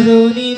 Karuni.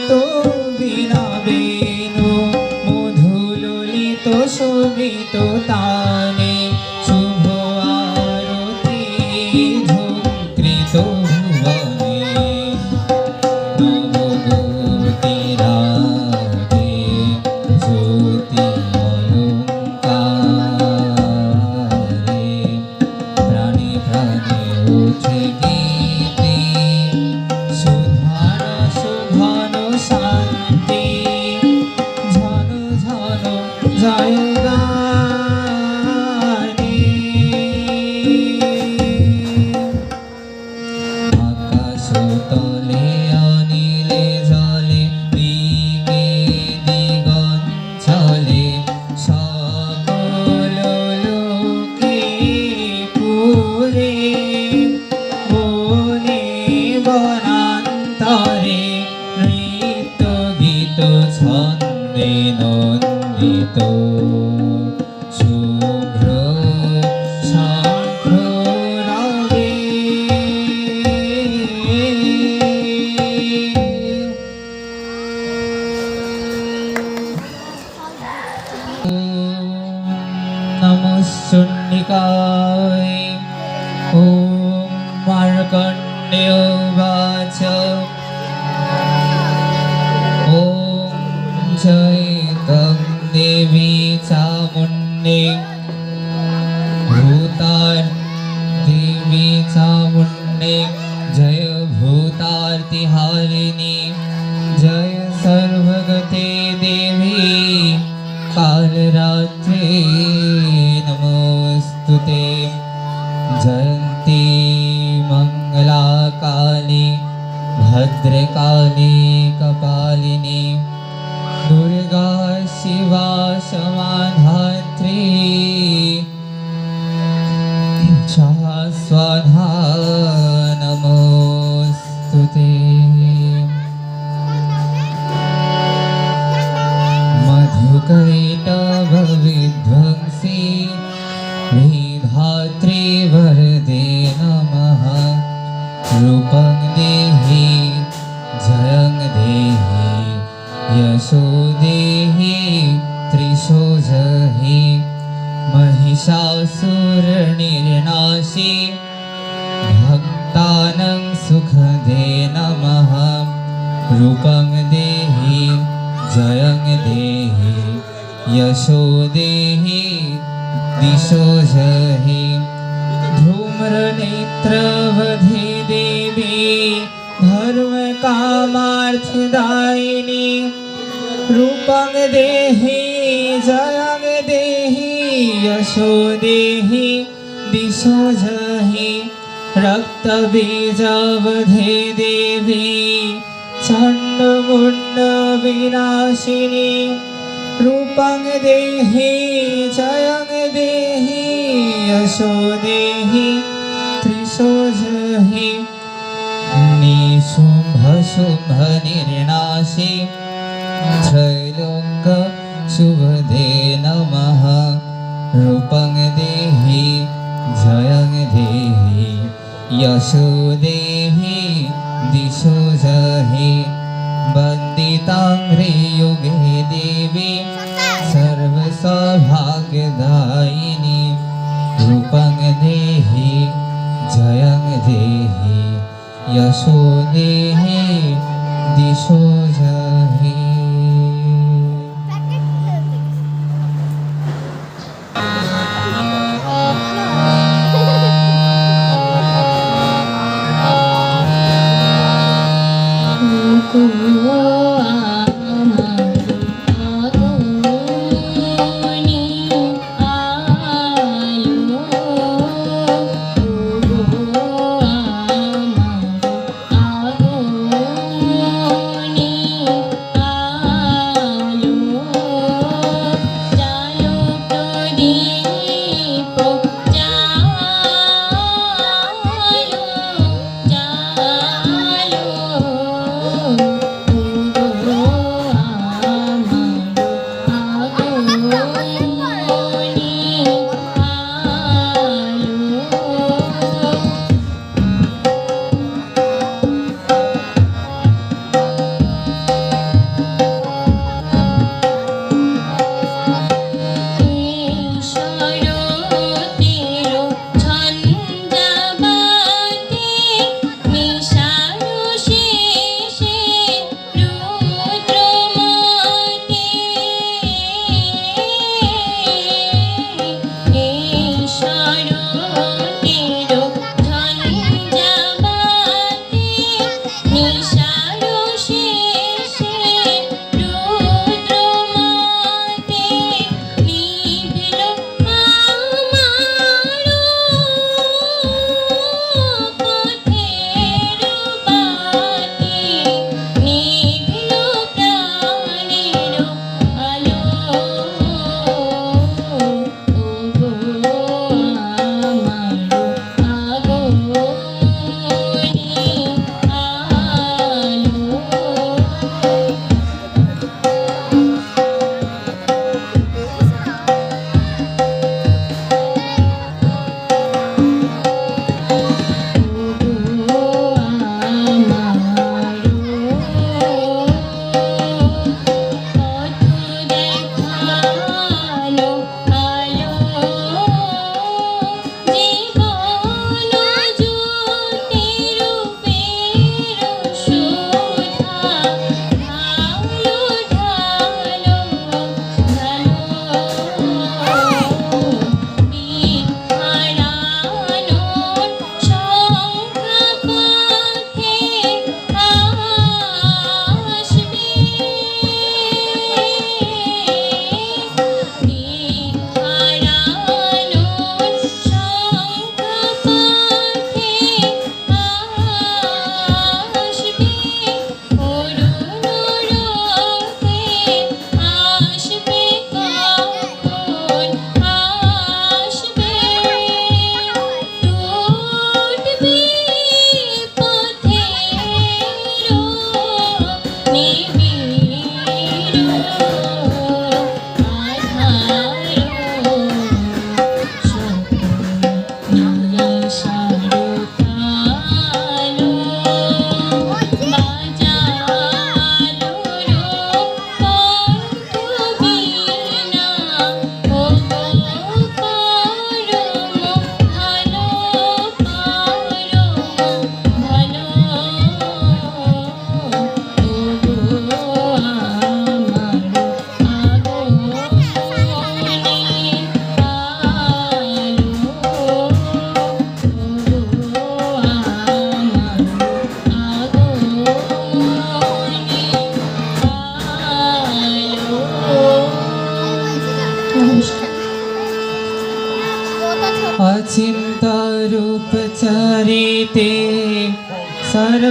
सुन्निकाय ॐ मार्कण्योवाच ॐ जयितं देवी चामुण्डिं colony शरणं देहि यशो देहि दिशो जहि धूम्रनेत्रवधि देवी धर्म धर्मकामार्थदायिनी रूपंग देहि जयंग देहि यशो देहि दिशो जहि रक्तबीजावधे देवी चण्डमुण्ड चण्डमुण्डविनाशिनी रूपं देहि जयं देहि, यशो देहि, त्रिशो जहि। निशुम्भशुम्भनिर्णाशि त्रैलोक्य, शुभदे नमः। रूपं देहि, जयं देहि, यशो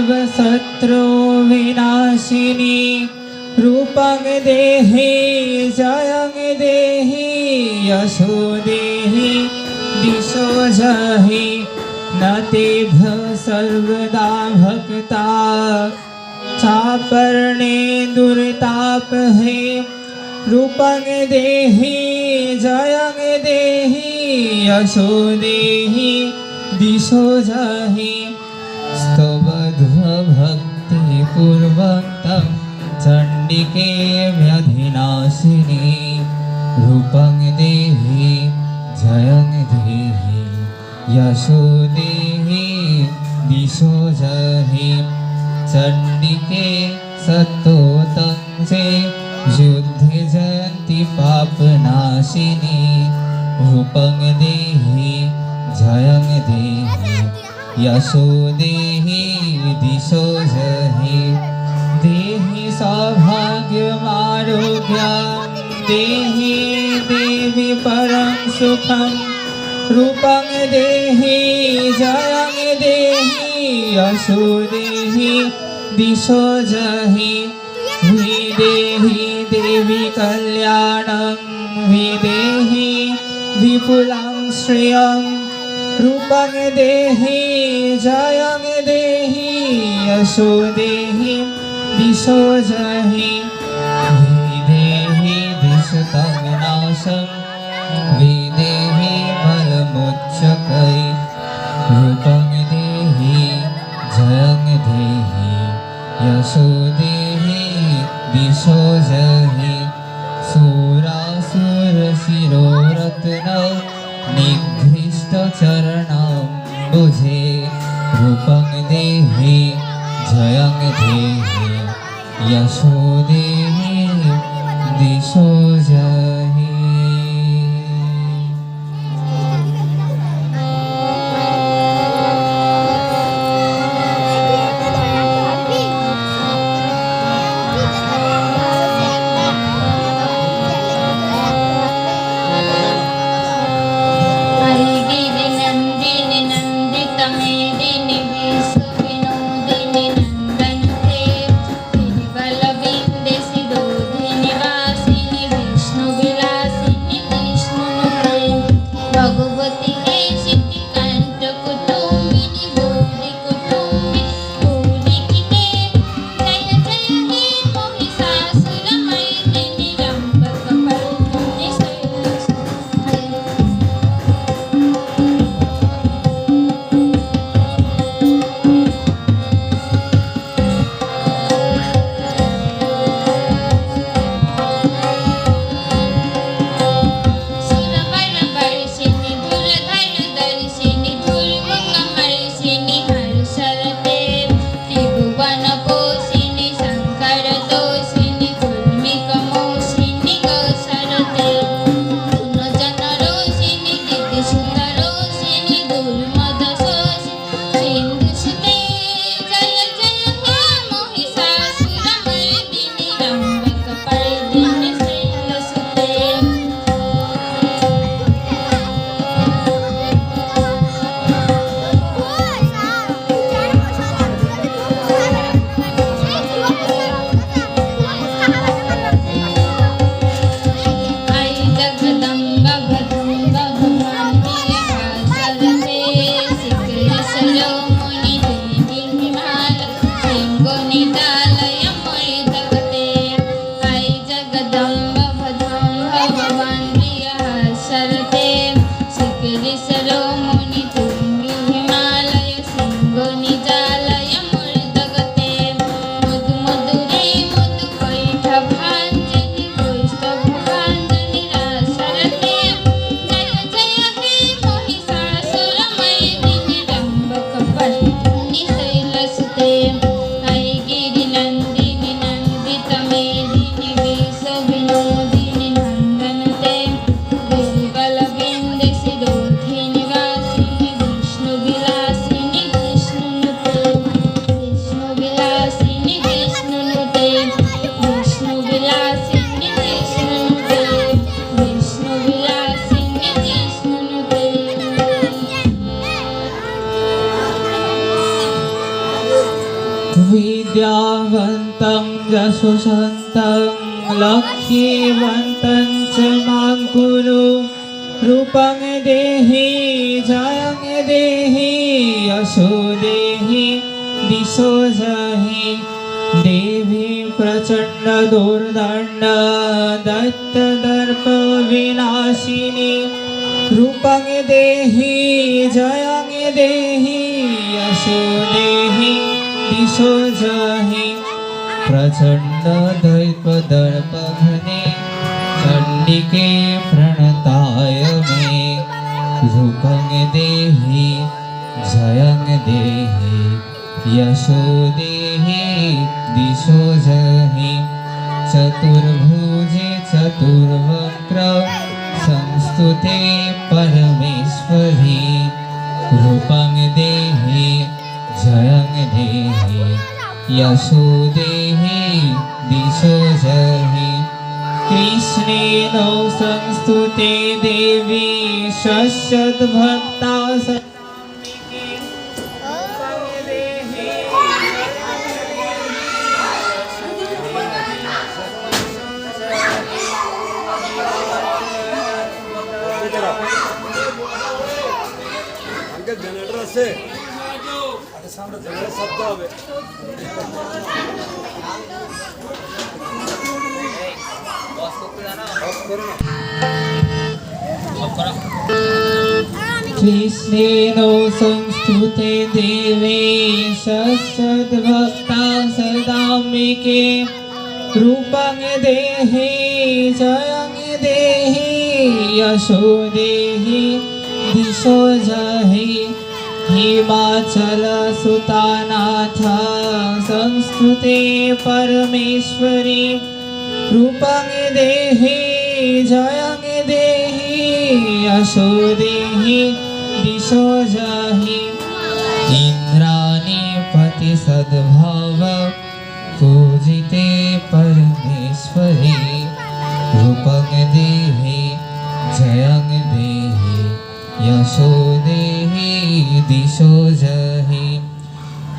सर्वशत्रु विनाशिनी, रूपं देहि, जयं देहि, यशो देहि, दिशो जहि, न तेभ्य सर्वदा भक्ता। चापर्णे दुर्ताप है, रूपं देहि, जयं देहि, यशो देहि, दिशो जहि स्तवध्वभक्तिपूर्वकं चण्डिके व्यधिनाशिनी, रूपं देहि, जयं देहि, यशो देहि, दिशो जहि, चण्डिके सत्तोतं चे युद्धे जयन्ति पापनाशिनी, रूपं देहि, जयं देहि, यशो देहि दिशो जहि देहि सौभाग्यमारोग्यं देहि देवि परं सुखं रूपं देहि जयं देहि यशो देहि, दिशो जहि। विदेहि देवि कल्याणं। विदेहि विपुलं श्रियं। रूपं देहि, जयं देहि। यशो देहि दिशो जहि। विदेहि दिशतं नाशं विदेहि बलमुच्चकै रूपं देहि देहि यशो देहि दिशो जहि। सुरासुरशिरोरत्नौ निघ्रिष्टचरणं बुझे। रूपं देहि जयं देहि यशो देहि दिशो जहि हरिगिरि देवी प्रचण्ड दुर्दण्ड दत्तदर्प विनाशिनी। रूपं देहि जयं देहि, यशो देहि, दिशो जहि। प्रचण्ड दैपदर्पघने चण्डिके प्रणताय मे। रूपं देहि जयं देहि, यशो देहि दिशो जहि। चतुर्भुजे चतुर्वक्र, संस्तुते परमेश्वरी। रूपं देहि, जयं देहि। यशो देहि, दिशो जहि। कृष्णेनो संस्तुते देवी शश्वद्भक्ता আঙ্কেল জেনারেটর আছে আরে সামনে জেনারেটর শব্দ হবে অফ করো না कृष्णेनो संस्तुते देवे सद्भक्ता सदाम्बिके रूपं देहि जयं देहि यशो देहि दिशो जहि हिमाचलसुतानाथ संस्तुते परमेश्वरी, रूपं देहि, जयं देहि यशो देहि, दिशो जहि। इन्द्राणि पति सद्भाव, पूजिते परमेश्वरी, रूपं देहि, जयं देहि। यशो देहि दिशो जहि।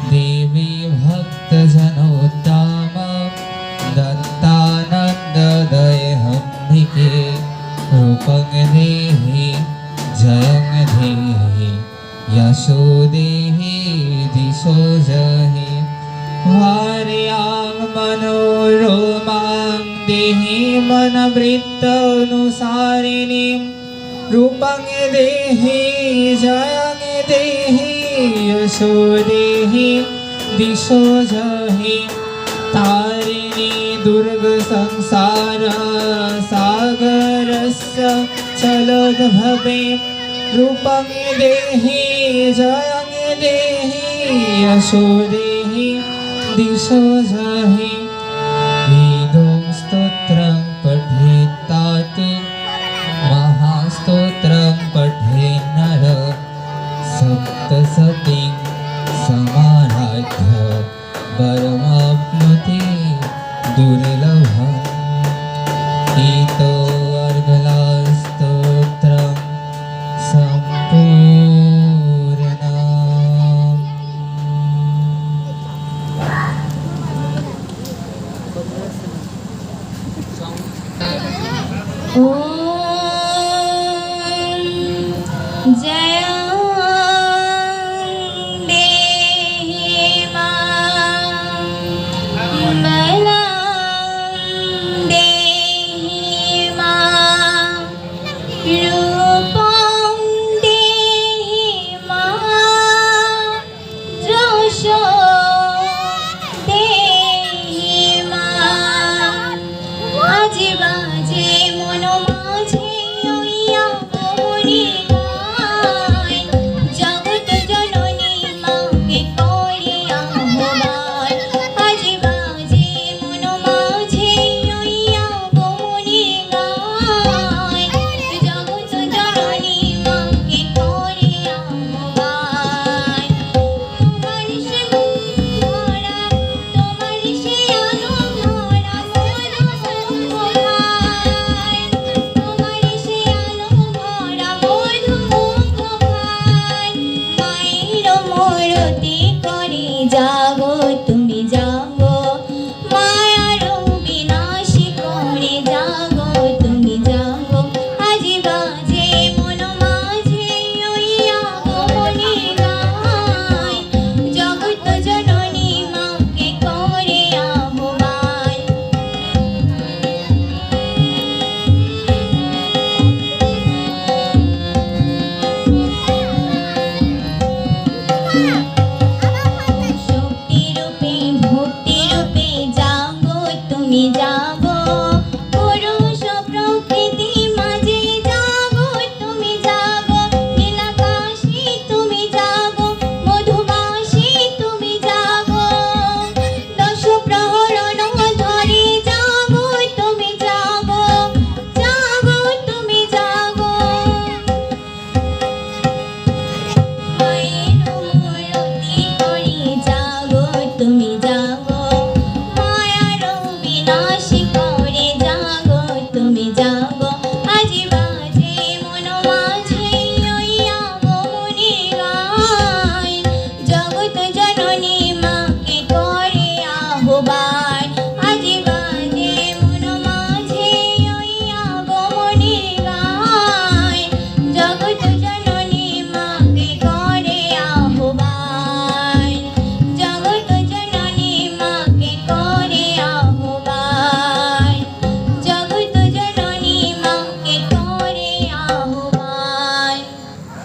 देवी भक्तजनोत्तम दत्तानन्ददयहन्निके रूपं देहि जयं देहि। यशो देहि दिशो जहि। भार्यां मनोरमां देहि मनवृत्तनुसारिणीं रूपं देहि जयं देहि यशो देहि दिशो जहि तारिणी दुर्गसंसार सागरस्य चलोद्भवे रूपं देहि जयं देहि यशो देहि दिशो जहि 오.